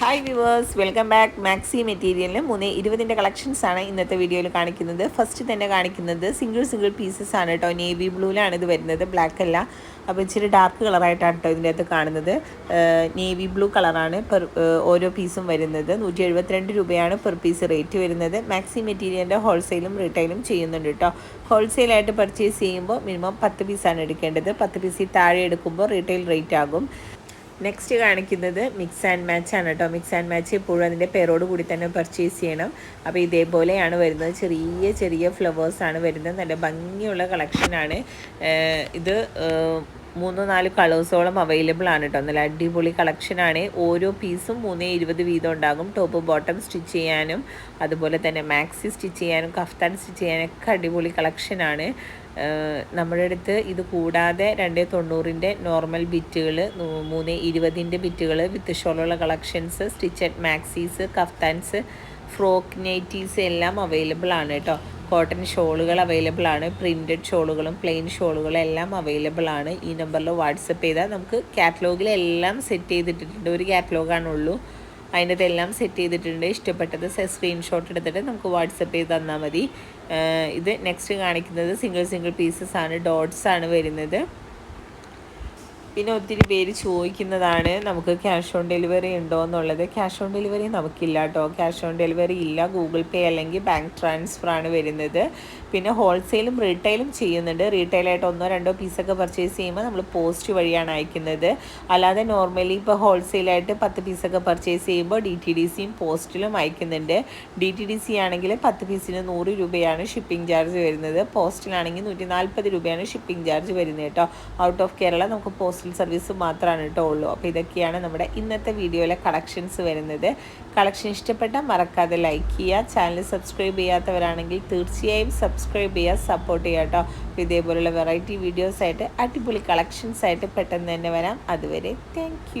Hi viewers welcome back maxi മെറ്റീരിയലിൽ മൂന്ന് ഇരുപതിന്റെ collections ആണ് ഇന്നത്തെ വീഡിയോയിൽ കാണിക്കുന്നത്. ഫസ്റ്റ് തന്നെ കാണിക്കുന്നത് സിംഗിൾ സിംഗിൾ പീസസ് ആണ് കേട്ടോ നേവി ബ്ലൂവിലാണ് ഇത് വരുന്നത്. ബ്ലാക്ക് അല്ല. അപ്പോൾ ഇച്ചിരി ഡാർക്ക് കളറായിട്ടാണ് കേട്ടോ ഇതിന്റെ അകത്ത് കാണുന്നത്. നേവി ബ്ലൂ കളറാണ് പെർ ഓരോ പീസും വരുന്നത്. നൂറ്റി എഴുപത്തിരണ്ട് രൂപയാണ് പെർ പീസ് റേറ്റ് വരുന്നത്. മാക്സി മെറ്റീരിയലിന്റെ ഹോൾസെയിലും റീറ്റെയിലും ചെയ്യുന്നുണ്ട് കേട്ടോ ഹോൾസെയിലായിട്ട് പർച്ചേസ് ചെയ്യുമ്പോൾ മിനിമം പത്ത് പീസാണ് എടുക്കേണ്ടത്. പത്ത് പീസിൽ താഴെ എടുക്കുമ്പോൾ റീറ്റെയിൽ റേറ്റ് ആകും. നെക്സ്റ്റ് കാണിക്കുന്നത് മിക്സ് ആൻഡ് മാച്ച് ആണ് കേട്ടോ മിക്സ് ആൻഡ് മാച്ച് എപ്പോഴും അതിന്റെ പേരോട് കൂടി തന്നെ പർച്ചേസ് ചെയ്യണം. അപ്പോൾ ഇതേപോലെയാണ് വരുന്നത്. ചെറിയ ചെറിയ ഫ്ലവേഴ്സാണ് വരുന്നത്. നല്ല ഭംഗിയുള്ള കളക്ഷനാണ് ഇത് മൂന്ന് നാല് കളേഴ്സോളം അവൈലബിൾ ആണ് കേട്ടോ നല്ല അടിപൊളി കളക്ഷനാണ് ഓരോ പീസും മൂന്നേ ഇരുപത് വീതം ഉണ്ടാകും. ടോപ്പ് ബോട്ടം സ്റ്റിച്ച് ചെയ്യാനും അതുപോലെ തന്നെ മാക്സി സ്റ്റിച്ച് ചെയ്യാനും കഫ്താൻ സ്റ്റിച്ച് ചെയ്യാനൊക്കെ അടിപൊളി കളക്ഷനാണ് നമ്മുടെ അടുത്ത് ഇത് കൂടാതെ രണ്ട് തൊണ്ണൂറിന്റെ നോർമൽ ബിറ്റുകൾ മൂന്ന് ഇരുപതിന്റെ ബിറ്റുകൾ with ഷോളുള്ള collections stitched maxis kaftans frock nighties എല്ലാം അവൈലബിൾ ആണ് കേട്ടോ. കോട്ടൺ ഷോളുകൾ അവൈലബിൾ ആണ് പ്രിന്റഡ് ഷോളുകളും പ്ലെയിൻ ഷോളുകളും എല്ലാം അവൈലബിൾ ആണ്. ഈ നമ്പറിൽ വാട്സപ്പ് ചെയ്താൽ നമുക്ക് കാറ്റലോഗിൽ എല്ലാം സെറ്റ് ചെയ്തിട്ടിട്ടുണ്ട്. ഒരു കാറ്റലോഗാണുള്ളൂ അതിന്റെ ഇതെല്ലാം സെറ്റ് ചെയ്തിട്ടുണ്ട്. ഇഷ്ടപ്പെട്ടത് സ്ക്രീൻഷോട്ട് എടുത്തിട്ട് നമുക്ക് വാട്സപ്പ് ചെയ്ത് തന്നാൽ മതി. ഇത് നെക്സ്റ്റ് കാണിക്കുന്നത് സിംഗിൾ സിംഗിൾ പീസസ് ആണ് ഡോട്ട്സ് ആണ് വരുന്നത്. പിന്നെ ഒത്തിരി പേര് ചോദിക്കുന്നതാണ് നമുക്ക് ക്യാഷ് ഓൺ ഡെലിവറി ഉണ്ടോ എന്നുള്ളത്? ക്യാഷ് ഓൺ ഡെലിവറി നമുക്കില്ല കേട്ടോ ക്യാഷ് ഓൺ ഡെലിവറി ഇല്ല. ഗൂഗിൾ പേ അല്ലെങ്കിൽ ബാങ്ക് ട്രാൻസ്ഫർ ആണ് വരുന്നത്. പിന്നെ ഹോൾസെയിലും റീറ്റെയിലും ചെയ്യുന്നുണ്ട്. റീറ്റെയിലായിട്ട് ഒന്നോ രണ്ടോ പീസൊക്കെ പർച്ചേസ് ചെയ്യുമ്പോൾ നമ്മൾ പോസ്റ്റ് വഴിയാണ് അയക്കുന്നത്. അല്ലാതെ നോർമലി ഇപ്പോൾ ഹോൾസെയിലായിട്ട് പത്ത് പീസൊക്കെ പർച്ചേസ് ചെയ്യുമ്പോൾ ഡി ടി ഡി സിയും പോസ്റ്റിലും അയക്കുന്നുണ്ട്. ഡി ടി ഡി സി ആണെങ്കിൽ പത്ത് പീസിന് നൂറ് രൂപയാണ് ഷിപ്പിംഗ് ചാർജ് വരുന്നത്. പോസ്റ്റിലാണെങ്കിൽ നൂറ്റി നാൽപ്പത് രൂപയാണ് ഷിപ്പിംഗ് ചാർജ് വരുന്നത് കേട്ടോ ഔട്ട് ഓഫ് കേരള നമുക്ക് പോസ്റ്റൽ സർവീസ് മാത്രമാണ് കേട്ടോ ഉള്ളൂ. അപ്പോൾ ഇതൊക്കെയാണ് നമ്മുടെ ഇന്നത്തെ വീഡിയോയിലെ കളക്ഷൻസ് വരുന്നത്. കളക്ഷൻ ഇഷ്ടപ്പെട്ടാൽ മറക്കാതെ ലൈക്ക് ചെയ്യുക. ചാനൽ സബ്സ്ക്രൈബ് ചെയ്യാത്തവരാണെങ്കിൽ തീർച്ചയായും സബ്സ്ക്രൈബ് ചെയ്യുക സപ്പോർട്ട് ചെയ്യുക കേട്ടോ അപ്പോൾ ഇതേപോലുള്ള വെറൈറ്റി വീഡിയോസായിട്ട് അടിപൊളി കളക്ഷൻസ് ആയിട്ട് പെട്ടെന്ന് തന്നെ വരാം. അതുവരെ താങ്ക്